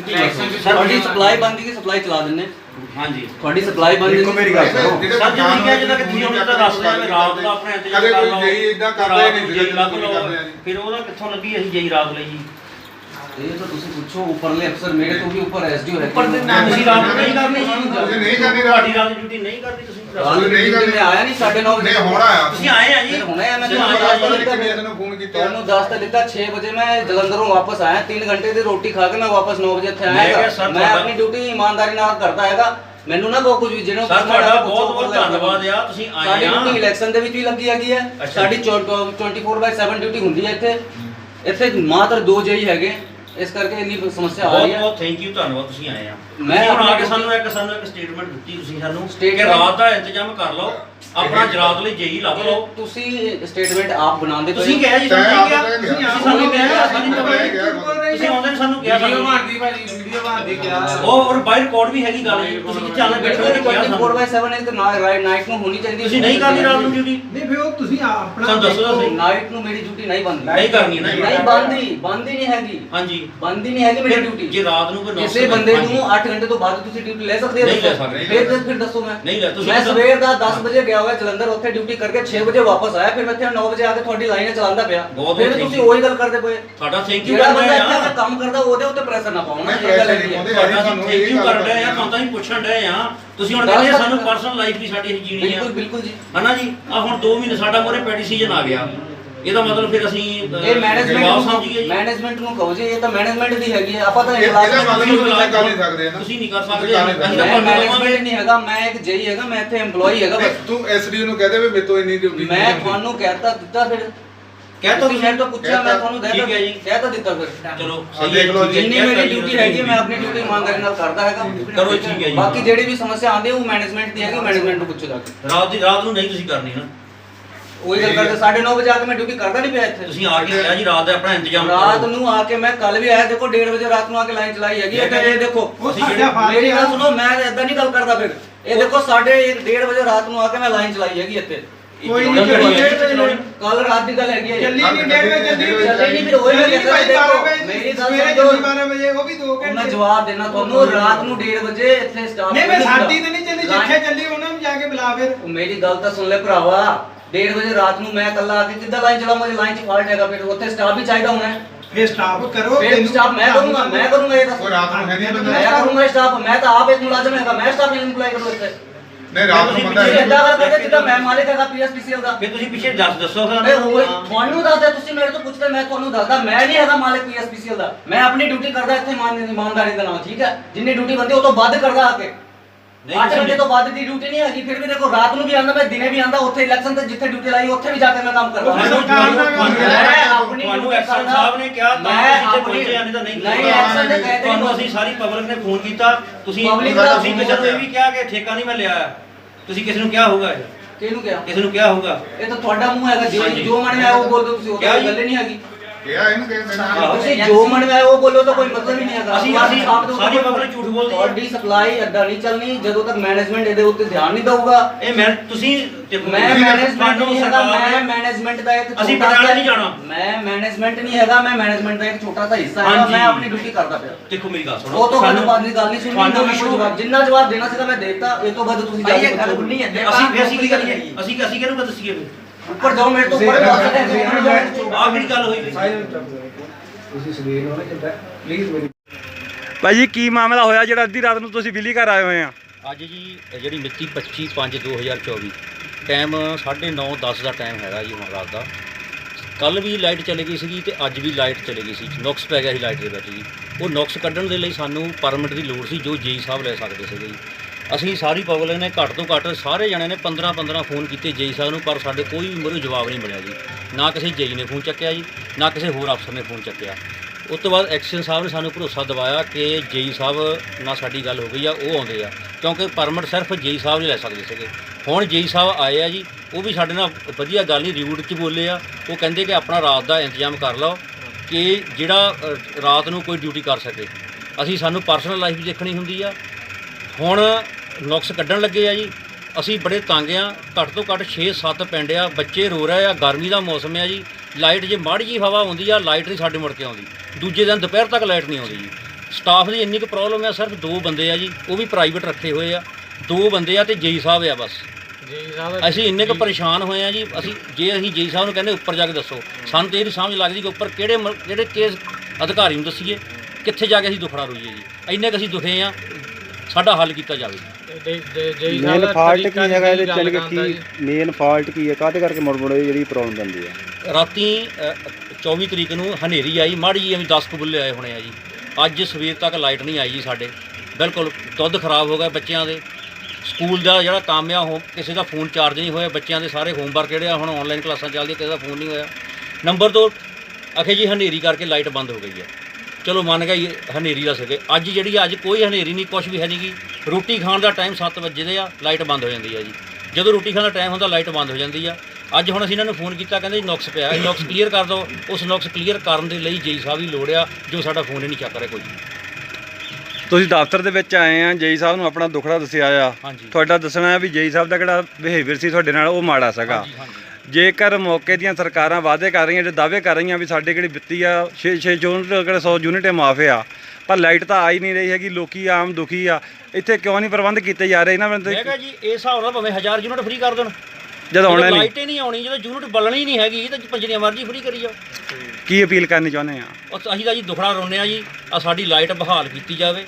ਤੁਹਾਡੀ ਸਪਲਾਈ ਬੰਦ ਦੀ ਸਪਲਾਈ ਚਲਾ ਦਿੰਨੇ ਹਾਂਜੀ। ਤੁਹਾਡੀ ਸਪਲਾਈ ਬੰਦ ਦੇਖੋ ਮੇਰੀ ਗੱਲ ਸੁਣੋ। ਸਰ ਜੀ ਠੀਕ ਹੈ ਜਦੋਂ ਕਿ ਤੁਸੀਂ ਉਹਨਾਂ ਦਾ ਆ ਵੀ ਰਾਤ ਦਾ ਆਪਣਾ ਇੰਤਜ਼ਾਮ ਕਦੇ ਕਰ ਕੋਈ ਲਓ ਜਈ ਏਦਾਂ ਕਰਦਾ ਹੀ ਨਹੀਂ ਜਿਹੜਾ ਕਰਦੇ ਆ। ਫਿਰ ਉਹਦਾ ਕਿੱਥੋਂ ਲੱਗੀ ਅਸੀਂ ਜਈ ਰਾਤ ਲਈ ਜੀ? ਇਹ ਤਾਂ ਤੁਸੀਂ ਪੁੱਛੋ ਉੱਪਰਲੇ ਅਫਸਰ ਮੇਰੇ ਤੋਂ ਵੀ ਉੱਪਰ ਐਸਡੀਓ ਹੈ। ਉੱਪਰ ਦੇ ਨਾਮ ਤੁਸੀਂ ਰਾਤ ਨੂੰ ਨਹੀਂ ਕਰਨੀ ਤੁਸੀਂ ਨਹੀਂ ਕਰਨੀ ਰਾਤ ਤੁਹਾਡੀ ਰਾਤ ਦੀ ਡਿਊਟੀ ਨਹੀਂ ਕਰਨੀ ਤੁਸੀਂ। ਰਾਤ ਨੂੰ ਨਹੀਂ ਕਰਨੀ ਮੈਂ ਆਇਆ ਨਹੀਂ 9:30 ਵਜੇ ਨਹੀਂ ਹੁਣ ਆਇਆ। ਤੁਸੀਂ ਆਏ ਆ ਜੀ। ਹੁਣੇ ਆਇਆ ਮੈਂ ਤੁਸੀਂ ਤੁਹਾਨੂੰ ਆਇਆ ਦੱਸ ਤਾਂ ਦਿੱਤਾ। ਦਿਨ ਫੋਨ ਕੀਤਾ। ਤੁਹਾਨੂੰ ਦੱਸ ਤਾਂ ਦਿੱਤਾ 6 ਵਜੇ ਮੈਂ ਜਲੰਧਰੋਂ ਵਾਪਸ ਆਇਆ। 3 ਘੰਟੇ ਦੀ ਰੋਟੀ ਖਾ ਕੇ ਮੈਂ ਵਾਪਸ 9 ਵਜੇ ਇੱਥੇ ਮੈਂ ਕਿਹਾ ਆਇਆ। ਸਰ ਮੈਂ ਤੁਹਾਡਾ- ਆਪਣੀ ਡਿਊਟੀ ਇਮਾਨਦਾਰੀ ਨਾਲ ਕਰਦਾ ਹੈਗਾ। ਮੈਨੂੰ ਨਾ ਕਹੋ ਕੁਝ ਵੀ ਜਿਹਨੂੰ ਸਰ ਤੁਹਾਡਾ ਬਹੁਤ ਬਹੁਤ ਧੰਨਵਾਦ ਆ ਤੁਸੀਂ ਆਏ ਸਾਡੀ ਆ। ਡਿਊਟੀ ਇਲੈਕਸ਼ਨ ਦੇ ਵਿੱਚ ਵੀ ਲੱਗੀ ਹੈਗੀ ਹੈ। ਅੱਛਾ। ਸਾਡੀ 24/7 ਡਿਊਟੀ ਹੁੰਦੀ ਹੈ ਇੱਥੇ। ਇੱਥੇ ਮਾਤਰ ਦੋ ਜਈ ਹੈਗੇ। ਇਸ ਕਰਕੇ ਇੰਨੀ ਸਮੱਸਿਆ ਆ ਬਹੁਤ ਰਹੀ ਹੈ ਬਹੁਤ ਥੈਂਕ ਯੂ ਧੰਨਵਾਦ ਤੁਸੀਂ ਆਏ ਆ ਮੈਂ ਮੈਂ ਹੁਣ ਆ ਕੇ ਸਾਨੂੰ ਇੱਕ ਸਾਨੂੰ ਇੱਕ ਸਟੇਟਮੈਂਟ ਦਿੱਤੀ ਤੁਸੀਂ ਸਾਨੂੰ ਕਿ Statement- ਰਾਤ ਦਾ ਇੰਤਜ਼ਾਮ ਕਰ ਲਓ ਆਪਣਾ ਜਰਾਤ ਲਈ ਜਈ ਲੱਭ ਲਓ ਤੁਸੀਂ ਸਟੇਟਮੈਂਟ ਆਪ ਬਣਾਉਂਦੇ ਤੁਸੀਂ। ਕਿਹਾ ਜੀ ਤੁਸੀਂ ਆਪ ਕਿਹਾ। ਤੁਸੀਂ ਸਾਨੂੰ ਕਿਹਾ ਸਾਨੂੰ ਕਹਿ ਗਿਆ। ਤੁਸੀਂ ਆਉਂਦੇ ਸਾਨੂੰ ਕਿਹਾ ਵੀਡੀਓ ਬਣਦੀ ਭਾਜੀ ਵੀਡੀਓ ਬਣਦੀ ਕਿਆ? ਉਹ ਔਰ ਬਾਈ ਰਿਕਾਰਡ ਵੀ ਹੈਗੀ ਗੱਲ ਜੀ ਤੁਸੀਂ ਆਲੇ ਬੈਠੇ ਹੋ ਬਿਲਕੁਲ ਕਿਹਾ ਸਾਨੂੰ? 24/7 ਇੱਕ ਨਾ ਨਾਈਟ ਨੂੰ ਹੋਣੀ ਚਾਹੀਦੀ ਤੁਸੀਂ ਨਹੀਂ ਕਰਨੀ ਰਾਤ ਨੂੰ ਡਿਊਟੀ ਨਹੀਂ ਫਿਰ ਉਹ ਤੁਸੀਂ ਆਪਣਾ ਸਾਨੂੰ ਦੱਸੋ ਤਾਂ ਸਹੀ। ਨਾਈਟ ਨੂੰ ਮੇਰੀ ਡਿਊਟੀ ਨਹੀਂ ਬੰਦੀ ਨਹੀਂ ਕਰਨੀ ਨਾ। ਨਹੀਂ ਬੰਦੀ ਬੰਦੀ ਨਹੀਂ ਹੈਗੀ। ਹਾਂਜੀ। ਬੰਦੀ ਨਹੀਂ ਹੈਗੀ ਮੇਰੀ ਡਿਊਟੀ ਜੇ ਰਾਤ ਨੂੰ ਕੋਈ ਨੌਕਰੀ ਕਿਸੇ ਬੰਦੇ। ਨੂੰ 8 ਘੰਟੇ ਤੋਂ ਬਾਅਦ ਤੁਸੀਂ ਡਿਊਟੀ ਲੈ ਸਕਦੇ ਹੋ ਨਹੀਂ ਲੈ? ਸਕਦੇ। ਫਿਰ ਫਿਰ- ਦੱਸੋ ਮੈਂ। ਨਹੀਂ ਲੈ, ਤੁਸੀਂ ਮੈਂ। ਸਵੇਰ ਦਾ 10 ਵਜੇ ਗਿਆ ਹੋਇਆ ਜਲੰਧਰ ਉੱਥੇ ਡਿਊਟੀ ਕਰਕੇ 6 ਵਜੇ ਵਾਪਸ ਆਇਆ। ਫਿਰ ਮੈਂ ਇੱਥੇ 9 ਵਜੇ ਆ ਕੇ ਤੁਹਾਡੀ ਲਾਈਨ ਚਲਾਉਂਦਾ ਪਿਆ। ਫਿਰ ਤੁਸੀਂ। ਉਹੀ ਗੱਲ ਕਰਦੇ ਪਏ। ਤੁਹਾਡਾ ਥੈਂਕ ਯੂ ਜਿਹੜਾ ਬੰਦਾ ਰਹੇ ਇੱਥੇ ਆ ਆ ਕੇ ਕੰਮ ਕਰਦਾ ਉਹਦੇ ਉੱਤੇ ਪ੍ਰੈਸ਼ਰ ਨਾ ਪਾਉਣਾ ਨਹੀਂ, ਇਹ ਗੱਲ ਨਹੀਂ ਹੈ। ਪਾਉਂਦੇ। ਤੁਹਾਡਾ ਸਾਨੂੰ ਥੈਂਕ ਇਹ ਯੂ ਕਰ ਰਹੇ ਆ ਤੁਹਾਨੂੰ ਤਾਂ ਹੀ ਪੁੱਛਣ ਰਹੇ ਆ। ਤੁਸੀਂ ਹੁਣ ਕਹਿੰਦੇ ਸਾਨੂੰ। ਪਰਸਨਲ ਲਾਈਫ ਵੀ ਸਾਡੀ ਜੀਣੀ ਆ। ਬਿਲਕੁਲ ਬਿਲਕੁਲ ਜੀ। ਹਨਾ ਜੀ? ਆ ਹੁਣ 2 ਮਹੀਨੇ ਸਾਡਾ ਮੋਰੇ ਪੈਡੀ ਸੀਜ਼ਨ ਆ ਗਿਆ। ਇਹਦਾ ਮਤਲਬ ਫਿਰ ਅਸੀਂ ਇਹ ਮੈਨੇਜਮੈਂਟ ਸਮਝੀਏ ਨੂੰ ਜੀ। ਮੈਨੇਜਮੈਂਟ ਨੂੰ ਕਹੋ ਜੀ ਇਹ ਤਾਂ ਮੈਨੇਜਮੈਂਟ ਦੀ ਹੈਗੀ ਆਪਾਂ ਤਾਂ ਤੁਸੀਂ ਕਰ ਨਹੀਂ ਸਕਦੇ ਨਾ। ਤੁਸੀਂ ਨਹੀਂ ਕਰ ਸਕਦੇ। ਅਸੀਂ ਮੈਂ ਮੈਨੇਜਮੈਂਟ ਨਹੀਂ ਹੈਗਾ ਮੈਂ ਇੱਕ ਜਈ ਹੈਗਾ ਮੈਂ ਇੱਥੇ EMPLOYE ਹੈਗਾ ਤੂੰ ਐਸਡੀਓ ਨੂੰ ਕਹਦੇ ਵੀ ਮੇਰੇ ਤੋਂ ਇੰਨੀ ਡਿਊਟੀ ਮੈਂ ਤੁਹਾਨੂੰ ਕਹਿਤਾ ਦਿੱਤਾ ਫਿਰ। ਕਹਿ ਤਾ ਤੁਸੀਂ ਤੋਂ ਪੁੱਛਿਆ ਮੈਂ ਤੁਹਾਨੂੰ ਠੀਕ ਹੈ ਜੀ। ਕਹਿਤਾ ਦਿੱਤਾ ਫਿਰ। ਚਲੋ ਹਾਂ, ਦੇਖ ਲਓ। ਜਿੰਨੀ ਮੇਰੀ ਡਿਊਟੀ ਹੈਗੀ ਮੈਂ ਆਪਣੀ ਡਿਊਟੀ ਇਮਾਨਦਾਰੀ ਨਾਲ ਕਰਦਾ ਹੈਗਾ। ਕਰੋ, ਠੀਕ ਹੈ ਜੀ। ਬਾਕੀ ਜਿਹੜੀ ਵੀ ਸਮੱਸਿਆ ਆਉਂਦੀ ਹੈ ਉਹ ਮੈਨੇਜਮੈਂਟ ਦੀ ਹੈਗੀ ਮੈਨੇਜਮੈਂਟ ਨੂੰ ਪੁੱਛੋ ਜਾ ਕੇ। ਰਾਤ ਦੀ ਰਾਤ ਨੂੰ ਨਹੀਂ ਤੁਸੀਂ ਕਰਨੀ ਨਾ। ਉਹੀ ਗੱਲ ਕਰਦੇ 9:30 ਵਜੇ ਆ ਕੇ ਮੈਂ ਡਿਊਟੀ ਕਰਦਾ ਨਹੀਂ ਪਿਆ ਇੱਥੇ। ਤੁਸੀਂ ਆ ਕੇ ਕਿਹਾ ਜੀ ਰਾਤ ਦਾ ਆਪਣਾ ਇੰਤਜ਼ਾਮ ਰਾਤ ਨੂੰ ਆ ਕੇ ਮੈਂ ਕੱਲ ਵੀ ਆਇਆ ਦੇਖੋ 1:30 ਵਜੇ ਰਾਤ ਨੂੰ ਆ ਕੇ ਲਾਈਨ ਚਲਾਈ ਹੈਗੀ ਹੈ ਤੇ ਇਹ ਦੇਖੋ ਸਾਡਾ ਮੇਰੀ ਗੱਲ ਸੁਣੋ ਮੈਂ ਇਦਾਂ ਨਹੀਂ ਗੱਲ ਕਰਦਾ ਫਿਰ। ਇਹ ਦੇਖੋ 1:30 ਵਜੇ ਰਾਤ ਨੂੰ ਆ ਕੇ ਮੈਂ ਲਾਈਨ ਚਲਾਈ ਹੈਗੀ ਇੱਥੇ। ਕੋਈ ਨਹੀਂ ਚੱਲੀ ਹੈ, ਡੇਢ ਵਜੇ। ਕੱਲ ਰਾਤ ਦੀ ਗੱਲ ਹੈਗੀ ਹੈ ਚੱਲੀ ਨਹੀਂ ਡੇਢ ਵਜੇ ਚੱਲੀ। ਚੱਲੀ ਨਹੀਂ ਫਿਰ ਉਹੀ ਕਹਿੰਦਾ ਦੇਖੋ ਮੇਰੀ ਗੱਲ ਸਵੇਰੇ ਚੱਲੀ 12 ਵਜੇ ਉਹ ਵੀ 2 ਮੈਂ ਘੰਟੇ ਜਵਾਬ ਦੇਣਾ ਤੁਹਾਨੂੰ ਰਾਤ ਨੂੰ 1:30 ਵਜੇ ਇੱਥੇ ਸਟਾਫ ਨਹੀਂ ਮੈਂ ਸਾਡੀ ਤੇ ਨਹੀਂ ਚੱਲੀ ਜਿੱਥੇ ਚੱਲੀ ਉਹਨਾਂ ਨੂੰ ਜਾ ਕੇ ਬੁਲਾ ਫਿਰ। ਉਹ ਮੇਰੀ ਗੱਲ ਤਾਂ ਸੁਣ ਲੈ ਭਰਾਵਾ। 1:30 ਵਜੇ ਰਾਤ ਨੂੰ ਮੈਂ ਇਕੱਲਾ ਆ ਕੇ ਕਿੱਦਾਂ ਲਾਈਨ ਚਲਾਵਾਂ? ਲਾਈਨ 'ਚ ਫਾਲਟ ਹੈਗਾ ਫਿਰ ਉੱਥੇ ਸਟਾਫ ਵੀ ਚਾਹੀਦਾ ਹੋਣਾ। ਹੈ ਫਿਰ ਸਟਾਫ ਕਰੋ ਫਿਰ ਸਟਾਫ ਮੈਂ ਕਰੂੰਗਾ ਮੈਂ ਕਰੂੰਗਾ ਇਹ ਤਾਂ। ਰਾਤ ਨੂੰ ਹੈ ਨਹੀਂ ਬੰਦਾ। ਮੈਂ ਕਰੂੰਗਾ ਸਟਾਫ ਮੈਂ ਤਾਂ ਆਪ ਇੱਕ ਮੁਲਾਜ਼ਮ ਹੈਗਾ ਮੈਂ ਸਟਾਫ ਨਹੀਂ ਇੰਪਲਾਈ ਕਰੂੰ ਇੱਥੇ ਨਹੀਂ ਰਾਤ ਨੂੰ ਬੰਦਾ ਕਰਦੇ ਜਿੱਦਾਂ ਮੈਂ ਮਾਲਿਕ ਹੈਗਾ ਪੀਐਸਪੀਸੀਐਲ ਦਾ। ਫਿਰ ਤੁਸੀਂ ਪਿੱਛੇ ਦੱਸ ਦੱਸੋ ਮੈਂ ਉਹ ਤੁਹਾਨੂੰ ਦੱਸਦਾ ਤੁਸੀਂ ਮੇਰੇ ਤੋਂ ਪੁੱਛਦੇ ਮੈਂ ਤੁਹਾਨੂੰ ਦੱਸਦਾ ਮੈਂ ਨਹੀਂ ਹੈਗਾ ਮਾਲਿਕ ਪੀਐਸਪੀਸੀਐਲ ਦਾ। ਮੈਂ ਆਪਣੀ ਡਿਊਟੀ ਕਰਦਾ ਇੱਥੇ ਇਮਾਨ ਇਮਾਨਦਾਰੀ ਦੇ ਨਾਲ ਠੀਕ ਹੈ? ਜਿੰਨੀ ਡਿਊਟੀ ਬੰਦੀ ਉਹ ਤੋਂ ਵੱਧ ਕਰਦਾ ਆ ਕੇ। ਨਹੀਂ, 8 ਤੁਸੀਂ- ਘੰਟੇ ਤੋਂ ਵੱਧ ਦੀ ਡਿਊਟੀ ਨਹੀਂ ਹੈਗੀ ਫਿਰ ਵੀ ਦੇਖੋ ਰਾਤ ਨੂੰ ਵੀ ਆਉਂਦਾ ਮੈਂ ਦਿਨੇ ਵੀ ਆਉਂਦਾ ਉੱਥੇ ਇਲੈਕਸ਼ਨ ਤੇ ਜਿੱਥੇ ਡਿਊਟੀ ਲਾਈ ਉੱਥੇ ਵੀ ਜਾ ਕੇ ਮੈਂ ਕੰਮ ਕਰਦਾ। ਫਿਰ। ਮੈਂ ਆਪਣੀ ਤੁਹਾਨੂੰ ਐਕਸ਼ਨ। ਸਾਹਿਬ ਨੇ ਕਿਹਾ ਤਾਂ ਮੈਂ ਆਪਣੀ- ਨਹੀਂ ਤਾਂ ਨਹੀਂ। ਨਹੀਂ ਐਕਸ਼ਨ ਦੇ ਕਹਿੰਦੇ ਤੁਹਾਨੂੰ ਅਸੀਂ ਸਾਰੀ ਪਬਲਿਕ ਨੇ ਫੋਨ ਕੀਤਾ ਤੁਸੀਂ ਤੁਸੀਂ ਦਾ ਕਿਸੇ ਨੂੰ ਇਹ ਵੀ ਕਿਹਾ ਕਿ ਠੇਕਾ ਨਹੀਂ ਮੈਂ ਲਿਆ। ਤੁਸੀਂ ਕਿਸੇ ਨੂੰ ਕਿਹਾ ਹੋਊਗਾ ਇਹ? ਕਿਹਨੂੰ ਕਿਹਾ? ਕਿਸੇ ਨੂੰ ਕਿਹਾ ਹੋਊਗਾ? ਇਹ ਤਾਂ ਤੁਹਾਡਾ ਮੂੰਹ ਹੈਗਾ ਜੋ ਹਾਂਜੀ। ਜੋ ਮਨ ਆਇਆ ਉਹ ਬੋਲ ਦਿਓ ਤੁਸੀਂ ਉਹ ਗੱਲ ਹੀ ਨਹੀਂ ਹੈਗੀ। ਕਿਹਾ ਇਹਨੂੰ ਕਿਸੇ ਦਿਨ ਆਹੋ। ਤੁਸੀਂ ਜੋ ਮੰਨਣਾ ਹੈ ਉਹ ਬੋਲੋ ਤਾਂ ਕੋਈ ਮਤਲਬ ਹੀ ਨਹੀਂ ਹੈਗਾ ਅਸੀਂ ਅਸੀਂ ਆਪ ਤੋਂ ਸਾਰੀ ਮਤਲਬ ਝੂਠ ਬੋਲਦੇ ਹਾਂ। ਤੁਹਾਡੀ ਸਪਲਾਈ ਅੱਡਾ ਨਹੀਂ ਚੱਲਣੀ ਜਦੋਂ ਤੱਕ ਮੈਨੇਜਮੈਂਟ ਇਹਦੇ ਉੱਤੇ ਧਿਆਨ ਨਹੀਂ ਦਊਗਾ ਇਹ ਮੈਂ ਤੁਸੀਂ ਮੈਂ ਤੁਸੀਂ ਮੈਨੇਜਮੈਂਟ ਤੁਹਾਨੂੰ ਨਹੀਂ ਹੈਗਾ ਸਰਕਾਰ ਮੈਂ ਨੇ- ਮੈਨੇਜਮੈਂਟ ਦਾ ਇੱਕ ਅਸੀਂ ਛੋਟਾ ਪਟਿਆਲੇ ਨਹੀਂ ਜਾਣਾ। ਮੈਂ ਮੈਨੇਜਮੈਂਟ ਨਹੀਂ ਹੈਗਾ ਮੈਂ ਮੈਨੇਜਮੈਂਟ ਦਾ ਇੱਕ ਛੋਟਾ ਸਾ ਹਿੱਸਾ ਹਾਂ ਹਾਂਜੀ। ਮੈਂ ਆਪਣੀ ਡਿਊਟੀ ਕਰਦਾ ਪਿਆ ਦੇਖੋ ਮੇਰੀ ਗੱਲ ਸੁਣੋ ਉਹ ਤੋਂ ਵੱਧ ਬਾਤ ਦੀ ਗੱਲ ਨਹੀਂ ਸੁਣਨੀ ਤੁਹਾਨੂੰ ਮੈਂ ਕੋਈ issue- ਜਵਾਬ ਜਿੰਨਾ ਜਵਾਬ ਦੇਣਾ ਸੀਗਾ ਮੈਂ ਦੇਤਾ ਇਹ ਤੋਂ ਵੱਧ ਤੁਸੀਂ ਭਾਈ ਇਹ ਗੱਲ ਖੁੱਲ੍ਹੀ ਹੈ। ਅਸੀਂ ਅਸੀਂ ਕੀ ਕਰੀਏ ਅਸੀਂ ਅਸੀਂ ਕਿਹਨੂੰ ਦੱਸੀਏ ਫਿਰ ਉੱਪਰ ਜਾਓ ਮੇਰੇ ਤੋਂ ਉੱਪਰ ਜਾ ਕੇ ਆਖਰੀ ਗੱਲ ਹੋਈ ਤੁਸੀਂ ਸਵੇਰ ਨੂੰ ਨਾ ਜਿੱਦਾਂ ਪਲੀਜ਼ ਮੇਰੀ ਭਾਜੀ ਕੀ ਮਾਮਲਾ ਹੋਇਆ? ਜਿਹੜਾ ਅੱਧੀ ਰਾਤ ਨੂੰ ਤੁਸੀਂ ਬਿੱਲੀ ਘਰ ਆਏ ਹੋਏ ਆ। ਅੱਜ ਜੀ ਜਿਹੜੀ ਮਿਤੀ 25 5 2024 ਟਾਈਮ 9:30 10 ਦਾ ਟਾਈਮ ਹੈਗਾ ਜੀ ਹੁਣ ਰਾਤ ਦਾ। ਕੱਲ ਵੀ ਲਾਈਟ ਚਲੀ ਗਈ ਸੀਗੀ ਤੇ ਅੱਜ ਵੀ ਲਾਈਟ ਚਲੀ ਗਈ ਸੀ। ਨੁਕਸ ਪੈ ਗਿਆ ਸੀ ਲਾਈਟ ਦੇ ਵਿੱਚ ਜੀ। ਉਹ ਨੁਕਸ ਕੱਢਣ ਦੇ ਲਈ ਸਾਨੂੰ ਪਰਮਿਟ ਦੀ ਲੋੜ ਸੀ ਜੋ ਜੇਈ ਸਾਹਿਬ ਲੈ ਸਕਦੇ ਸੀਗੇ ਜੀ। ਅਸੀਂ ਸਾਰੀ ਪਬਲਿਕ ਨੇ ਘੱਟ ਤੋਂ ਘੱਟ ਸਾਰੇ ਜਣਿਆਂ ਨੇ 15 15 ਫੋਨ ਕੀਤੇ ਜੇਈ ਸਾਹਿਬ ਨੂੰ, ਪਰ ਸਾਡੇ ਕੋਈ ਵੀ ਮੁਰੇ ਜਵਾਬ ਨਹੀਂ ਮਿਲਿਆ ਜੀ। ਨਾ ਕਿਸੇ ਜੇਈ ਨੇ ਫੋਨ ਚੱਕਿਆ ਜੀ, ਨਾ ਕਿਸੇ ਹੋਰ ਅਫਸਰ ਨੇ ਫੋਨ ਚੱਕਿਆ। ਉਸ ਤੋਂ ਬਾਅਦ ਐਕਸ਼ਨ ਸਾਹਿਬ ਨੇ ਸਾਨੂੰ ਭਰੋਸਾ ਦਿਵਾਇਆ ਕਿ ਜੇਈ ਸਾਹਿਬ ਨਾਲ ਸਾਡੀ ਗੱਲ ਹੋ ਗਈ ਆ, ਉਹ ਆਉਂਦੇ ਆ। ਕਿਉਂਕਿ ਪਰਮਿਟ ਸਿਰਫ ਜੇਈ ਸਾਹਿਬ ਹੀ ਲੈ ਸਕਦੇ ਸੀਗੇ। ਹੁਣ ਜੇਈ ਸਾਹਿਬ ਆਏ ਆ ਜੀ, ਉਹ ਵੀ ਸਾਡੇ ਨਾਲ ਵਧੀਆ ਗੱਲ ਨਹੀਂ ਰਿਊਡ 'ਚ ਬੋਲੇ ਆ। ਉਹ ਕਹਿੰਦੇ ਕਿ ਆਪਣਾ ਰਾਤ ਦਾ ਇੰਤਜ਼ਾਮ ਕਰ ਲਓ ਕਿ ਜਿਹੜਾ ਰਾਤ ਨੂੰ ਕੋਈ ਡਿਊਟੀ ਕਰ ਸਕੇ। ਅਸੀਂ ਸਾਨੂੰ ਪਰਸਨਲ ਲਾਈਫ ਦੇਖਣੀ ਹੁੰਦੀ ਆ ਹੁਣ ਨੁਕਸ ਕੱਢਣ ਲੱਗੇ ਆ ਜੀ। ਅਸੀਂ ਬੜੇ ਤੰਗ ਆ। ਘੱਟ ਤੋਂ ਘੱਟ 6-7 ਪਿੰਡ ਆ। ਬੱਚੇ ਰੋ ਰਹੇ ਆ। ਗਰਮੀ ਦਾ ਮੌਸਮ ਆ ਜੀ। ਲਾਈਟ ਜੇ ਮਾੜੀ ਜੀ ਹਵਾ ਆਉਂਦੀ ਆ ਲਾਈਟ ਨਹੀਂ ਸਾਡੇ ਮੁੜ ਕੇ ਆਉਂਦੀ। ਦੂਜੇ ਦਿਨ ਦੁਪਹਿਰ ਤੱਕ ਲਾਈਟ ਨਹੀਂ ਆਉਂਦੀ ਜੀ। ਸਟਾਫ ਦੀ ਇੰਨੀ ਕੁ ਪ੍ਰੋਬਲਮ ਹੈ ਸਿਰਫ ਦੋ ਬੰਦੇ ਆ ਜੀ। ਉਹ ਵੀ ਪ੍ਰਾਈਵੇਟ ਰੱਖੇ ਹੋਏ ਆ। ਦੋ ਬੰਦੇ ਆ ਤੇ ਜੇਈ ਸਾਹਿਬ ਆ ਬਸ। ਜੀ ਸਾਹਿਬ ਅਸੀਂ ਇੰਨੇ ਕੁ ਪਰੇਸ਼ਾਨ ਹੋਏ ਆ ਜੀ। ਅਸੀਂ ਜੇ ਅਸੀਂ ਜੇਈ ਸਾਹਿਬ ਨੂੰ ਕਹਿੰਦੇ ਉੱਪਰ ਜਾ ਕੇ ਦੱਸੋ। ਸਾਨੂੰ ਤੇ ਇਹ ਨਹੀਂ ਸਮਝ ਲੱਗਦੀ ਕਿ ਉੱਪਰ ਕਿਹੜੇ ਮ- ਕਿਹੜੇ ਕੇਸ ਅਧਿਕਾਰੀ ਨੂੰ ਦੱਸੀਏ। ਕਿੱਥੇ ਜਾ ਕੇ ਅਸੀਂ ਦੁਖੜਾ ਰੋਈਏ ਜੀ। ਇੰਨੇ ਕੁ ਅਸੀਂ ਦੁਖੇ ਆ। ਸਾਡਾ ਹੱਲ ਕੀਤਾ ਜਾਵੇ। ਜੀ ਮੇਨ ਫਾਲਟ ਕੀ ਹੈਗਾ ਇਹਦੇ ਚੱਲ ਕੇ ਕੀ ਮੇਨ ਫਾਲਟ ਕੀ ਹੈ? ਕਾਹਦੇ ਕਰਕੇ ਮੁੜ ਮੁੜ ਇਹ ਜਿਹੜੀ ਪ੍ਰੋਬਲਮ ਪੈਂਦੀ ਹੈ? ਰਾਤੀ ਅ, 24 ਤਰੀਕ ਨੂੰ ਹਨੇਰੀ ਆਈ ਮਾੜੀ ਜਿਹੀ ਐਵੇਂ 10 ਕੁ ਬੁੱਲੇ ਆਏ ਹੋਣੇ ਆ ਜੀ। ਅੱਜ ਸਵੇਰ ਤੱਕ ਲਾਈਟ ਨਹੀਂ ਆਈ ਜੀ ਸਾਡੇ। ਬਿਲਕੁਲ ਦੁੱਧ ਖਰਾਬ ਹੋ ਗਿਆ ਬੱਚਿਆਂ ਦੇ। ਸਕੂਲ ਦਾ ਜਿਹੜਾ ਕੰਮ ਆ ਉਹ ਕਿਸੇ ਦਾ ਫੋਨ ਚਾਰਜ ਨਹੀਂ ਹੋਇਆ। ਬੱਚਿਆਂ ਦੇ ਸਾਰੇ ਹੋਮਵਰਕ ਜਿਹੜੇ ਆ ਹੁਣ ਆਨਲਾਈਨ ਕਲਾਸਾਂ ਚੱਲਦੀਆਂ ਕਿਸੇ ਦਾ ਫੋਨ ਨਹੀਂ ਹੋਇਆ। ਨੰਬਰ 2 ਅਖੇ ਜੀ ਹਨੇਰੀ ਕਰਕੇ ਲਾਈਟ ਬੰਦ ਹੋ ਗਈ ਹੈ। ਚਲੋ ਮੰਨ ਗਿਆ ਜੀ ਹਨੇਰੀ ਦਾ ਸੀਗੇ ਅੱਜ ਜਿਹੜੀ ਅੱਜ ਕੋਈ ਹਨੇਰੀ ਨਹੀਂ ਕੁਝ ਵੀ ਹੈ ਨਹੀਂਗੀ ਰੋਟੀ ਖਾਣ ਦਾ ਟਾਈਮ 7 ਵਜੇ ਦੇ ਆ ਲਾਈਟ ਬੰਦ ਹੋ ਜਾਂਦੀ ਆ ਜੀ। ਜਦੋਂ ਰੋਟੀ ਖਾਣ ਦਾ ਟਾਈਮ ਹੁੰਦਾ ਲਾਈਟ ਬੰਦ ਹੋ ਜਾਂਦੀ ਆ। ਅੱਜ ਹੁਣ ਅਸੀਂ ਇਹਨਾਂ ਨੂੰ ਫੋਨ ਕੀਤਾ ਕਹਿੰਦੇ ਜੀ ਨੁਕਸ ਪਿਆ। ਇਹ ਨੁਕਸ ਕਲੀਅਰ ਕਰ ਦਿਓ। ਉਸ ਨੁਕਸ ਕਲੀਅਰ ਕਰਨ ਦੇ ਲਈ ਜੇਈ ਸਾਹਿਬ ਹੀ ਲੋੜ ਆ ਜੋ ਸਾਡਾ ਫੋਨ ਹੀ ਨਹੀਂ ਚੱਕ ਰਿਹਾ ਕੋਈ ਤੁਸੀਂ ਦਫ਼ਤਰ ਦੇ ਵਿੱਚ ਆਏ ਆ ਜੇਈ ਸਾਹਿਬ ਨੂੰ ਆਪਣਾ ਦੁਖੜਾ ਦੱਸਿਆ ਆ। ਹਾਂਜੀ। ਤੁਹਾਡਾ ਦੱਸਣਾ ਹੈ ਵੀ ਜੇਈ ਸਾਹਿਬ ਦਾ ਜਿਹੜਾ ਬਿਹੇਵੀਅਰ ਸੀ ਤੁਹਾਡੇ ਨਾਲ ਉਹ ਮਾੜਾ ਸੀਗਾ। ਹਾਂਜੀ ਹਾਂਜੀ। ਜੇਕਰ ਮੌਕੇ ਦੀਆਂ ਸਰਕਾਰਾਂ ਵਾਅਦੇ ਕਰ ਰਹੀਆਂ ਜਿਹੜੇ ਦਾਅਵੇ ਕਰ ਰਹੀਆਂ ਵੀ ਸਾਡੇ ਕਿਹੜੀ ਵਿੱਤੀ ਆ 6 6 ਯੂਨਿਟ ਕਿਹੜੇ 100 ਯੂਨਿਟ ਮਾਫ ਆ ਪਰ ਲਾਈਟ ਤਾਂ ਆ ਹੀ ਨਹੀਂ ਰਹੀ ਹੈਗੀ ਲੋਕੀ ਆਮ ਦੁਖੀ ਆ। ਇੱਥੇ ਕਿਉਂ ਨਹੀਂ ਪ੍ਰਬੰਧ ਕੀਤੇ ਜਾ ਰਹੇ ਇਹਨਾਂ ਮੈਂ ਬੰਦੇ ਕਿਹਾ ਜੀ ਇਹ ਹਿਸਾਬ ਨਾਲ ਭਾਵੇਂ 1000 ਯੂਨਿਟ ਫ੍ਰੀ ਕਰ ਦੇਣ। ਜਦ ਆਉਣਾ ਨਹੀਂ। ਲਾਈਟ ਹੀ ਨਹੀਂ ਆਉਣੀ ਜਦੋਂ ਯੂਨਿਟ ਬਲਣੀ ਨਹੀਂ ਹੈਗੀ ਤਾਂ ਪੰਜਣੀਆਂ ਮਰਜ਼ੀ ਫ੍ਰੀ ਕਰੀ ਜਾਓ। ਕੀ ਅਪੀਲ ਕਰਨੀ ਚਾਹੁੰਦੇ ਆ? ਅਸੀਂ ਤਾਂ ਜੀ ਦੁਖੜਾ ਰੋਨੇ ਆ ਜੀ ਆ ਸਾਡੀ ਲਾਈਟ ਬਹਾਲ ਕੀਤੀ ਜਾਵੇ।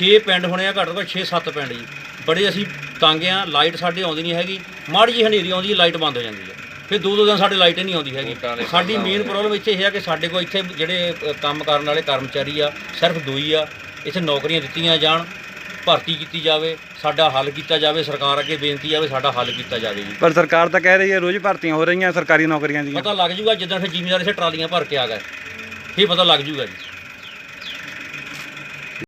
6 ਪਿੰਡ ਹੋਣੇ ਆ ਘੱਟ ਤੋਂ ਘੱਟ 6-7 ਪਿੰਡ ਜੀ। ਬੜੇ ਅਸੀਂ ਤੰਗ ਆ ਲਾਈਟ ਸਾਡੇ ਆਉਂਦੀ ਨਹੀਂ ਹੈਗੀ। ਮਾੜੀ ਜੀ ਹਨੇਰੀ ਆਉਂਦੀ ਹੈ ਲਾਈਟ ਬੰਦ ਹੋ ਜਾਂਦੀ ਹੈ। ਫਿਰ ਦੋ ਦੋ ਦਿਨ ਸਾਡੇ ਲਾਈਟ ਹੀ ਨਹੀਂ ਆਉਂਦੀ ਹੈਗੀ। ਸਾਡੀ ਮੇਨ ਪ੍ਰੋਬਲਮ ਇੱਥੇ ਇਹ ਆ ਕਿ ਸਾਡੇ ਕੋਲ ਇੱਥੇ ਜਿਹੜੇ ਕੰਮ ਕਰਨ ਵਾਲੇ ਕਰਮਚਾਰੀ ਆ ਸਿਰਫ ਦੋ ਹੀ ਆ। ਇੱਥੇ ਨੌਕਰੀਆਂ ਦਿੱਤੀਆਂ ਜਾਣ ਭਰਤੀ ਕੀਤੀ ਜਾਵੇ ਸਾਡਾ ਹੱਲ ਕੀਤਾ ਜਾਵੇ ਸਰਕਾਰ ਅੱਗੇ ਬੇਨਤੀ ਆਵੇ ਸਾਡਾ ਹੱਲ ਕੀਤਾ ਜਾਵੇ ਜੀ। ਪਰ ਸਰਕਾਰ ਤਾਂ ਕਹਿ ਰਹੀ ਹੈ ਰੋਜ਼ ਭਰਤੀਆਂ ਹੋ ਰਹੀਆਂ ਸਰਕਾਰੀ ਨੌਕਰੀਆਂ ਦੀਆਂ। ਪਤਾ ਲੱਗ ਜੂਗਾ ਜਦੋਂ ਫਿਰ ਜ਼ਿਮੀਦਾਰ ਇੱਥੇ ਟਰਾਲੀਆਂ ਭਰ ਕੇ ਆ ਗਏ। ਇਹ ਪਤਾ ਲੱਗ ਜੂਗਾ ਜੀ।